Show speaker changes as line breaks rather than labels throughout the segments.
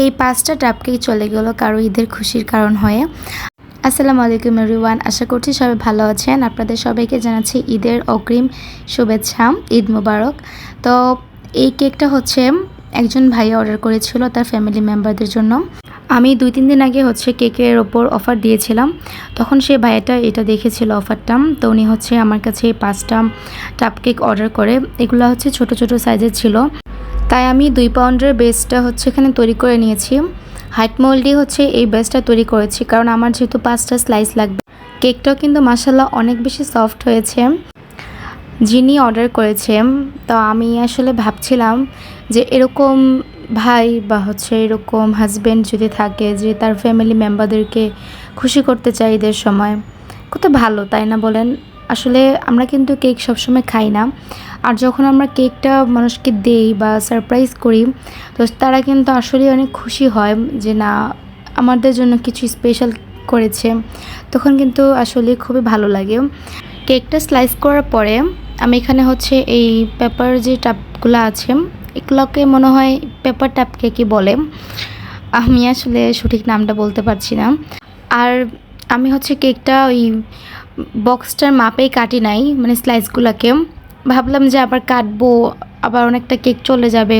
এই পাঁচটা ডাবকেই চলে গেল কারও ঈদের খুশির কারণ হয়ে। আসসালামু আলাইকুম এভরিওয়ান আশা করছি সবাই ভালো আছেন। আপনাদের সবাইকে জানাচ্ছি ঈদের অগ্রিম শুভেচ্ছা, ঈদ মুবারক। তো এই কেকটা হচ্ছে একজন ভাই অর্ডার করেছিল তার ফ্যামিলি মেম্বারদের জন্য। আমি দুই, তিন দিন আগে হচ্ছে কেকের ওপর অফার দিয়েছিলাম। তখন সে ভাইয়াটা এটা দেখেছিল অফারটা তো উনি হচ্ছে আমার কাছে পাঁচটা টাপ কেক অর্ডার করে। এগুলো হচ্ছে ছোট ছোট সাইজের ছিল। তাই আমি দুই পাউন্ডের বেসটা হচ্ছে এখানে তৈরি করে নিয়েছি। হাইট মোল্ডই হচ্ছে এই বেসটা তৈরি করেছি কারণ আমার যেহেতু পাঁচটা স্লাইস লাগবে। কেকটাও কিন্তু মাসাল্লাহ অনেক বেশি সফট হয়েছে যিনি অর্ডার করেছে তো আমি আসলে ভাবছিলাম যে এরকম ভাই বা হচ্ছে এরকম হাজব্যান্ড যদি থাকে যে তার ফ্যামিলি মেম্বারদেরকে খুশি করতে চাই ঈদের সময়, কত ভালো, তাই না বলেন? আসলে আমরা কিন্তু কেক সবসময় খাই না। আর যখন আমরা কেকটা মানুষকে দেই বা সারপ্রাইজ করি, তো তারা কিন্তু আসলে অনেক খুশি হয় যে না, আমাদের জন্য কিছু স্পেশাল করেছে। তখন কিন্তু আসলে খুবই ভালো লাগে। কেকটা স্লাইস করার পরে আমি এখানে হচ্ছে এই পেপার যে টাপগুলো আছে, এগুলোকে মনে হয় পেপার টাপ কেকই বলে। আমি আসলে সঠিক নামটা বলতে পারছি না। আর আমি হচ্ছে কেকটা ওই বক্সটার মাপেই কাটি নাই মানে স্লাইসগুলোকে ভাবলাম যে আবার কাটবো, আবার অনেকটা কেক চলে যাবে।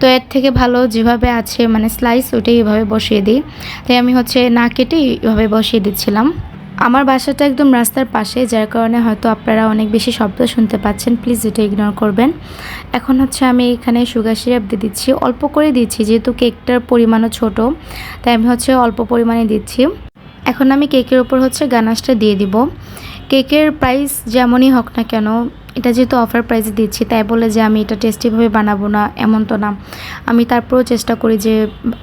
তো এর থেকে ভালো যেভাবে আছে মানে স্লাইস ওইটাই এভাবে বসিয়ে দিই। তাই আমি হচ্ছে না কেটে এভাবে বসিয়ে দিচ্ছিলাম। আমার বাসাটা একদম রাস্তার পাশে, যার কারণে হয়তো আপনারা অনেক বেশি শব্দ শুনতে পাচ্ছেন। প্লিজ এটা ইগনোর করবেন। এখন হচ্ছে আমি এখানে সুগার সিরাপ দিয়ে দিচ্ছি। অল্প করে দিচ্ছি, যেহেতু কেকটার পরিমাণও ছোট, তাই আমি হচ্ছে অল্প পরিমাণে দিচ্ছি। এখন আমি কেকের ওপর হচ্ছে গানাশটা দিয়ে দিব। কেকের প্রাইস যেমনই হোক না কেন, এটা যেহেতু অফার প্রাইসে দিচ্ছি, তাই বলে যে আমি এটা টেস্টিভাবে বানাবো না, এমন তো না। আমি তারপরেও চেষ্টা করি যে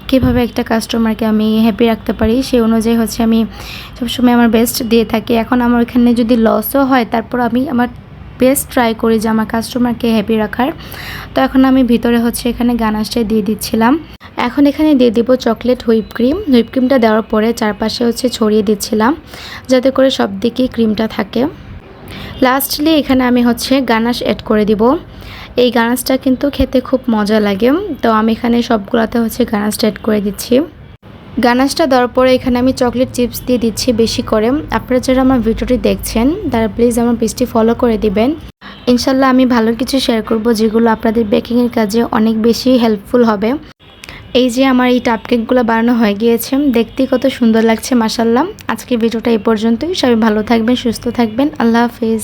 কীভাবে একটা কাস্টমারকে আমি হ্যাপি রাখতে পারি, সেই অনুযায়ী হচ্ছে আমি সবসময় আমার বেস্ট দিয়ে থাকি। এখন আমার এখানে যদি লসও হয়, তারপর আমি আমার বেস্ট ট্রাই করি যে আমার কাস্টমারকে হ্যাপি রাখার। তো এখন আমি ভিতরে হচ্ছে এখানে গানাশটাই দিয়ে দিচ্ছিলাম। এখন এখানে দিয়ে দিব চকলেট হুইপ ক্রিম হুইপ ক্রিমটা দেওয়ার পরে চারপাশে হচ্ছে ছড়িয়ে দিচ্ছিলাম, যাতে করে সব দিকেই ক্রিমটা থাকে। লাস্টলি এখানে আমি হচ্ছে গানাশ অ্যাড করে দিব। এই গানাশটা কিন্তু খেতে খুব মজা লাগে। তো আমি এখানে সবগুলোতে হচ্ছে গানাশটা অ্যাড করে দিচ্ছি। গানাশটা দেওয়ার পরে এখানে আমি চকলেট চিপস দিয়ে দিচ্ছি বেশি করে। আপনারা যারা আমার ভিডিওটি দেখছেন, তারা প্লিজ আমার পেজটি ফলো করে দিবেন। ইনশাল্লাহ আমি ভালো কিছু শেয়ার করব যেগুলো আপনাদের বেকিংয়ের কাজে অনেক বেশি হেল্পফুল হবে। এই যে আমার এই টাপকেকগুলো বানানো হয়ে গিয়েছে, দেখতেই কত সুন্দর লাগছে মাসাল্লাহ আজকে ভিডিওটা এই পর্যন্তই। সবাই ভালো থাকবেন, সুস্থ থাকবেন। আল্লাহ হাফিজ।